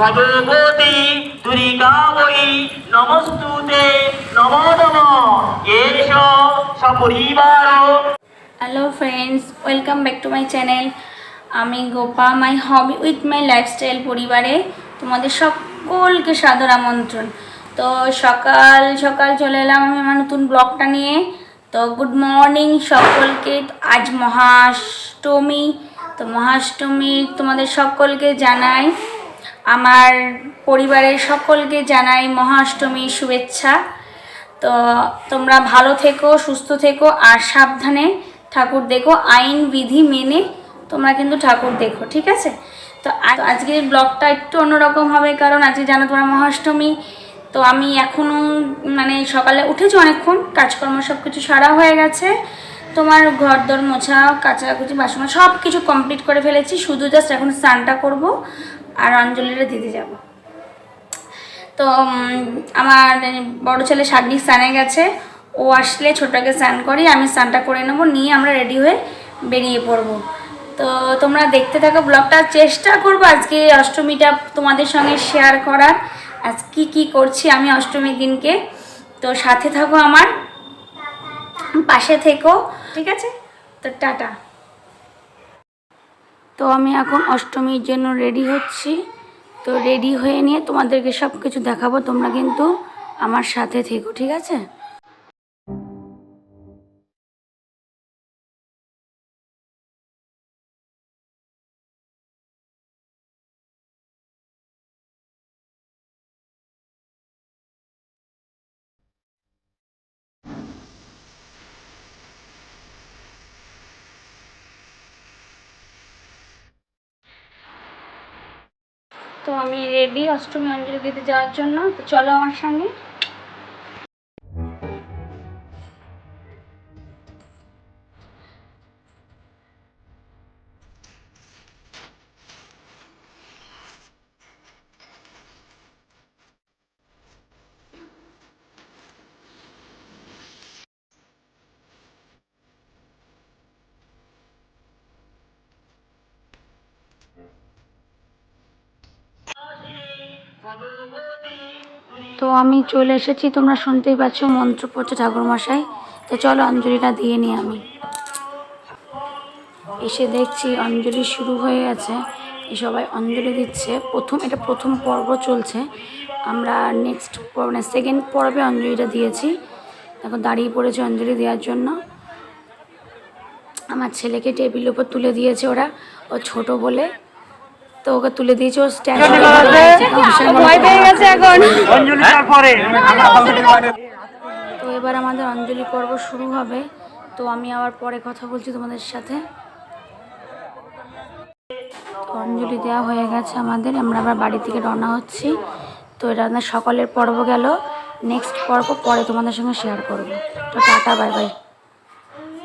ভগবতী দুর্গাবৈ নমস্তুতে, নমো নম। এষ সপরিবার। Hello friends welcome back to my channel আমি Gopa my hobby with my lifestyle পরিবারে তোমাদের সকলকে সাদর আমন্ত্রণ। তো সকাল সকাল চলে এলাম আমি আমার নতুন ব্লগটা নিয়ে। তো গুড মর্নিং সকলকে, আজ মহাষ্টমী। তো মহাষ্টমী তোমাদের সকলকে জানাই। আমার পরিবারের সকলকে জানাই মহাষ্টমীর শুভেচ্ছা। তো তোমরা ভালো থেকো, সুস্থ থেকো, আর সাবধানে ঠাকুর দেখো। আইন বিধি মেনে তোমরা কিন্তু ঠাকুর দেখো, ঠিক আছে? তো আজকের ব্লগটা একটু অন্যরকম হবে, কারণ আজকে জানো তোমরা মহাষ্টমী। তো আমি এখনও মানে সকালে উঠেছি অনেকক্ষণ, কাজকর্ম সব কিছু সারা হয়ে গেছে। তোমার ঘর দর মোছা, কাচাকুচি, বাসন সব কিছু কমপ্লিট করে ফেলেছি। শুধু জাস্ট এখন স্নানটা করব। আর অঞ্জলিটা দিতে যাব। তো আমার বড় ছেলে সাগ্নিক স্নানে গেছে। ও আসলে ছোটটাকে স্নান করি আমি স্নানটা করে নেব, নিয়ে আমরা রেডি হয়ে বেরিয়ে পড়ব। তো, তোমরা দেখতে থাকো ব্লগটা। চেষ্টা করব আজকে অষ্টমীটা তোমাদের সঙ্গে শেয়ার করার। আজ কি কি করছি আমি অষ্টমীর দিনকে। তো, সাথে থাকো আমার। পাশে থেকো। ঠিক আছে? তো, টাটা। তো আমি এখন অষ্টমীর জন্য রেডি হচ্ছি। তো রেডি হয়ে নিয়ে তোমাদেরকে সব কিছু দেখাবো, তোমরা কিন্তু আমার সাথে থেকো, ঠিক আছে? তো আমি রেডি অষ্টমী অঞ্জলি দিতে যাওয়ার জন্য। তো চলো আমার সঙ্গে। তো আমি চলে এসেছি, তোমরা শুনতেই পাচ্ছ মন্ত্র পড়ছে ঠাকুরমশাই। তো চলো অঞ্জলিটা দিয়ে নিই আমি। এসে দেখছি অঞ্জলি শুরু হয়ে গেছে। সবাই অঞ্জলি দিচ্ছে। প্রথম, এটা প্রথম পর্ব চলছে। আমরা নেক্সট মানে সেকেন্ড পর্বে অঞ্জলিটা দিয়েছি। এখন দাঁড়িয়ে পড়েছে অঞ্জলি দেওয়ার জন্য। আমার ছেলেকে টেবিলের উপর তুলে দিয়েছে ওরা। ও ছোট বলে তো ওকে তুলে দিয়েছে ও স্ট্যান্ড ভয় পেয়ে গেছে এখন। অঞ্জলি তারপরে তো এবার আমাদের অঞ্জলি পর্ব শুরু হবে। তো আমি আবার পরে কথা বলছি তোমাদের সাথে। অঞ্জলি দেওয়া হয়ে গেছে আমাদের। আমরা আবার বাড়ি থেকে রওনা হচ্ছি। তো এটা আমাদের সকালের পর্ব গেল। নেক্সট পর্ব পরে তোমাদের সঙ্গে শেয়ার করব। তো টাটা বাই বাই